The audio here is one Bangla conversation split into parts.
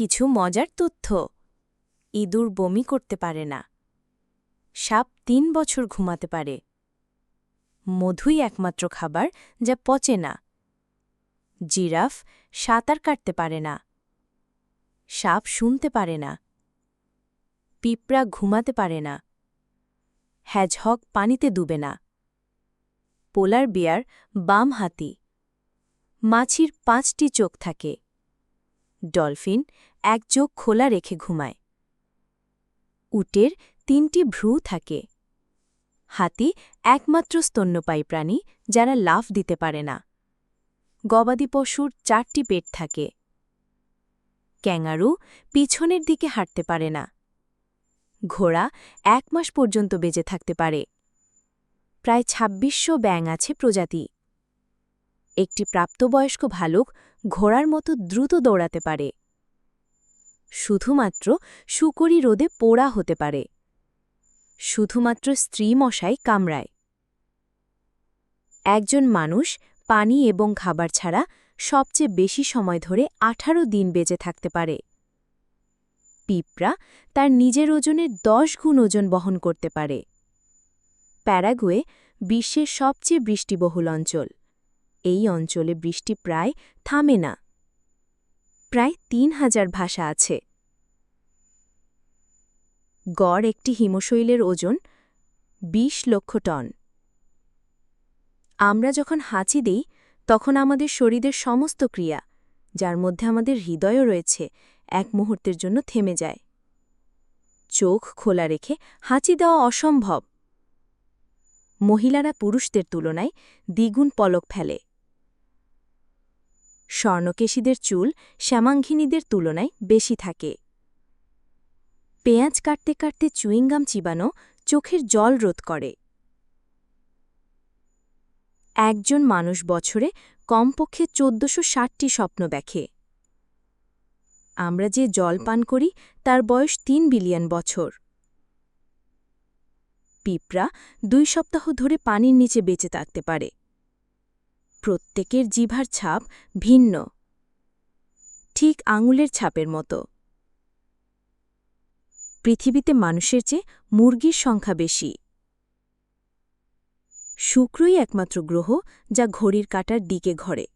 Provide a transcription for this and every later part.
কিছু মজার তথ্য। ইঁদুর বমি করতে পারে না। সাপ তিন বছর ঘুমাতে পারে। মধুই একমাত্র খাবার যা পচে না। জিরাফ সাঁতার কাটতে পারে না। সাপ শুনতে পারে না। পিঁপড়া ঘুমাতে পারে না। হ্যাজহক পানিতে ডুবে না। পোলার বিয়ার বাম হাতি। মাছির পাঁচটি চোখ থাকে। ডলফিন এক চোখ খোলা রেখে ঘুমায়। উটের তিনটি ভ্রু থাকে। হাতি একমাত্র স্তন্যপায়ী প্রাণী যারা লাফ দিতে পারে না। গবাদি পশুর চারটি পেট থাকে। ক্যাঙারু পিছনের দিকে হাঁটতে পারে না। ঘোড়া এক মাস পর্যন্ত বেঁচে থাকতে পারে। প্রায় ছাব্বিশশো ব্যাং আছে প্রজাতি। একটি প্রাপ্তবয়স্ক ভালুক ঘোড়ার মতো দ্রুত দৌড়াতে পারে। শুধুমাত্র শুকরি রোদে পোড়া হতে পারে। শুধুমাত্র স্ত্রী মশাই কামড়ায়। একজন মানুষ পানি এবং খাবার ছাড়া সবচেয়ে বেশি সময় ধরে ১৮ দিন বেঁচে থাকতে পারে। পিঁপড়া তার নিজের ওজনের দশ গুণ ওজন বহন করতে পারে। প্যারাগুয়ে বিশ্বের সবচেয়ে বৃষ্টিবহুল অঞ্চল। এই অঞ্চলে বৃষ্টি প্রায় থামে না। প্রায় তিন হাজার ভাষা আছে। গড় একটি হিমশৈলের ওজন ২০ লক্ষ টন। আমরা যখন হাঁচি দিই, তখন আমাদের শরীরের সমস্ত ক্রিয়া, যার মধ্যে আমাদের হৃদয়ও রয়েছে, এক মুহূর্তের জন্য থেমে যায়। চোখ খোলা রেখে হাঁচি দেওয়া অসম্ভব। মহিলারা পুরুষদের তুলনায় দ্বিগুণ পলক ফেলে। স্বর্ণকেশীদের চুল শ্যামাঙ্ঘিনীদের তুলনায় বেশি থাকে। পেঁয়াজ কাটতে কাটতে চুইংগাম চিবানো চোখের জল রোধ করে। একজন মানুষ বছরে কমপক্ষে চোদ্দশো ষাটটি স্বপ্ন দেখে। আমরা যে জল পান করি, তার বয়স তিন বিলিয়ন বছর। পিঁপড়া দুই সপ্তাহ ধরে পানির নিচে বেঁচে থাকতে পারে। প্রত্যেকের জিভার ছাপ ভিন্ন। ঠিক আঙুলের ছাপের মতো। পৃথিবীতে মানুষের চেয়ে মুরগির সংখ্যা বেশি। শুক্রই একমাত্র গ্রহ যা ঘড়ির কাটার দিকে ঘরে।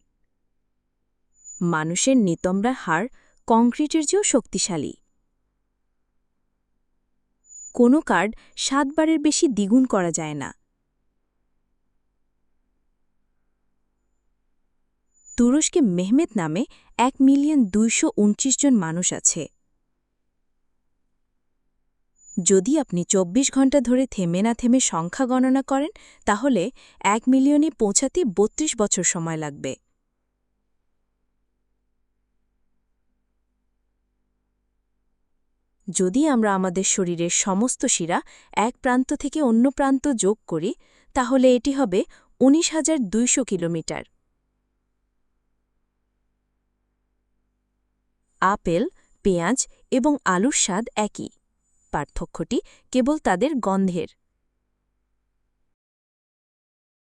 মানুষের নিতম্রা হাড় কংক্রিটের চেয়েও শক্তিশালী। কোনো কার্ড সাতবারের বেশি দ্বিগুণ করা যায় না। তুরস্কে মেহমেদ নামে এক মিলিয়ন দুইশো উনত্রিশ জন মানুষ আছে। যদি আপনি ২৪ ঘণ্টা ধরে থেমে না থেমে সংখ্যা গণনা করেন, তাহলে এক মিলিয়নে পৌঁছাতে ৩২ বছর সময় লাগবে। যদি আমরা আমাদের শরীরের সমস্ত শিরা এক প্রান্ত থেকে অন্য প্রান্ত যোগ করি, তাহলে এটি হবে উনিশ হাজার দুইশো কিলোমিটার। আপেল পেঁয়াজ এবং আলুর স্বাদ একই। পার্থক্যটি কেবল তাদের গন্ধের।